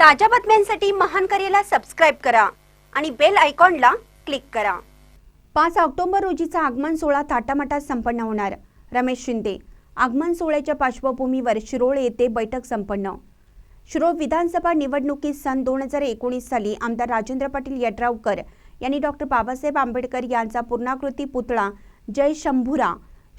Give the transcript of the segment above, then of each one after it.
ताज्या बातम्यांसाठी महान करेला सबस्क्राईब करा आणि बेल आयकॉनला क्लिक करा. पाच ऑक्टोबर रोजीचा आगमन सोहळा थाटामाटात संपन्न होणार. रमेश शिंदे आगमन सोहळ्याच्या पार्श्वभूमीवर शिरोळ येथे बैठक संपन्न. शिरोळ विधानसभा निवडणुकीत सन दोन हजार एकोणीस साली आमदार राजेंद्र पाटील यड्रावकर यांनी डॉक्टर बाबासाहेब आंबेडकर यांचा पूर्णाकृती पुतळा जय शंभुरा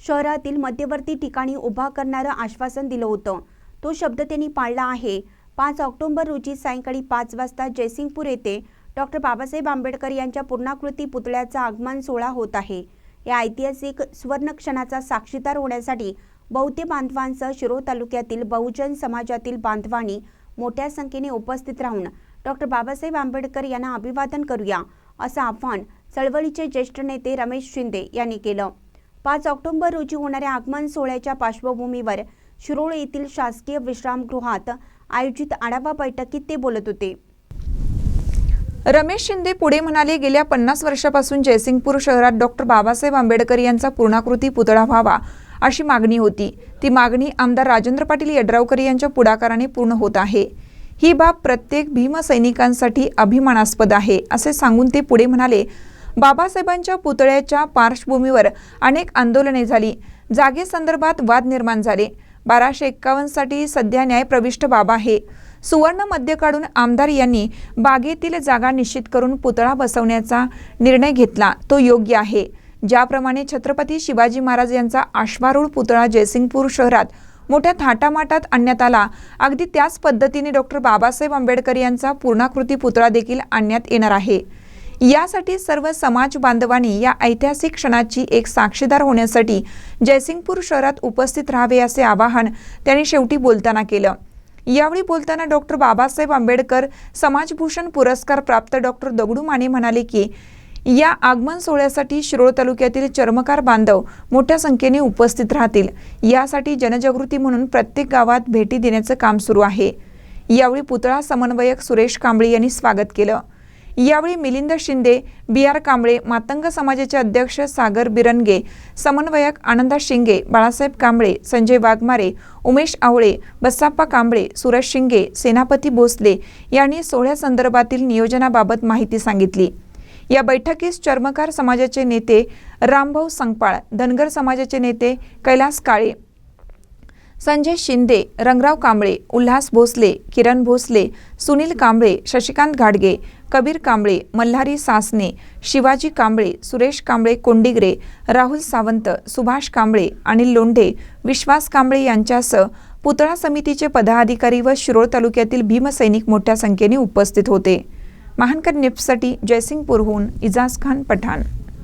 शहरातील मध्यवर्ती ठिकाणी उभा करणारं आश्वासन दिलं होतं. तो शब्द त्यांनी पाळला आहे. पाच ऑक्टोबर रोजी सायंकाळी पाच वाजता जयसिंगपूर येथे डॉक्टर बाबासाहेब आंबेडकर यांच्या पूर्णाकृती पुतळ्याचा आगमन सोहळा होत आहे. या ऐतिहासिक सुवर्णक्षणाचा साक्षीदार होण्यासाठी बौद्ध बांधवांसह शिरोळ तालुक्यातील बहुजन समाजातील बांधवांनी मोठ्या संख्येने उपस्थित राहून डॉक्टर बाबासाहेब आंबेडकर यांना अभिवादन करूया असं आव्हान चळवळीचे ज्येष्ठ नेते रमेश शिंदे यांनी केलं. पाच ऑक्टोबर रोजी होणाऱ्या आगमन सोहळ्याच्या पार्श्वभूमीवर शिरोळ येथील शासकीय विश्रामगृहात आयोजित आढावा बैठकीत ते बोलत होते. रमेश शिंदे पुढे म्हणाले गेल्या पन्नास वर्षापासून जयसिंगपूर शहरात डॉक्टर बाबासाहेब आंबेडकर यांचा पूर्णाकृती पुतळा व्हावा अशी मागणी होती. ती मागणी आमदार राजेंद्र पाटील यड्रावकर यांच्या पुढाकाराने पूर्ण होत आहे. ही बाब प्रत्येक भीमसैनिकांसाठी अभिमानास्पद आहे असे सांगून ते पुढे म्हणाले बाबासाहेबांच्या पुतळ्याच्या पार्श्वभूमीवर अनेक आंदोलने झाली. जागेसंदर्भात वाद निर्माण झाले. बाराशे एक्कावन्नसाठी सध्या न्यायप्रविष्ट बाबा आहे. सुवर्ण मध्य काढून आमदार यांनी बागेतील जागा निश्चित करून पुतळा बसवण्याचा निर्णय घेतला. तो योग्य आहे. ज्याप्रमाणे छत्रपती शिवाजी महाराज यांचा आश्वारूढ पुतळा जयसिंगपूर शहरात मोठ्या थाटामाटात आणण्यात आला अगदी त्याच पद्धतीने डॉक्टर बाबासाहेब आंबेडकर यांचा पूर्णाकृती पुतळा देखील आणण्यात येणार आहे. यासाठी सर्व समाज बांधवांनी या ऐतिहासिक क्षणाची एक साक्षीदार होण्यासाठी जयसिंगपूर शहरात उपस्थित राहावे असे आवाहन त्यांनी शेवटी बोलताना केलं. यावेळी बोलताना डॉक्टर बाबासाहेब आंबेडकर समाजभूषण पुरस्कार प्राप्त डॉक्टर दगडू माने म्हणाले की या आगमन सोहळ्यासाठी शिरोळ तालुक्यातील चर्मकार बांधव मोठ्या संख्येने उपस्थित राहतील. यासाठी जनजागृती म्हणून प्रत्येक गावात भेटी देण्याचं काम सुरू आहे. यावेळी पुतळा समन्वयक सुरेश कांबळे यांनी स्वागत केलं. यावेळी मिलिंद शिंदे बी आर कांबळे मातंग समाजाचे अध्यक्ष सागर बिरनगे समन्वयक आनंदा शिंगे बाळासाहेब कांबळे संजय वाघमारे उमेश आवळे बस्साप्पा कांबळे सुरज शिंगे सेनापती भोसले यांनी सोहळ्यासंदर्भातील नियोजनाबाबत माहिती सांगितली. या बैठकीस चर्मकार समाजाचे नेते रामभाऊ संगपाळ धनगर समाजाचे नेते कैलास काळे संजय शिंदे रंगराव कांबळे उल्हास भोसले किरण भोसले सुनील कांबळे शशिकांत घाडगे कबीर कांबळे मल्हारी सासने शिवाजी कांबळे सुरेश कांबळे कोंडिग्रे राहुल सावंत सुभाष कांबळे अनिल लोंढे विश्वास कांबळे यांच्यासह पुतळा समितीचे पदाधिकारी व शिरोळ तालुक्यातील भीमसैनिक मोठ्या संख्येने उपस्थित होते. महानकर निफ्ससाठी जयसिंगपूरहून इजाज खान पठाण.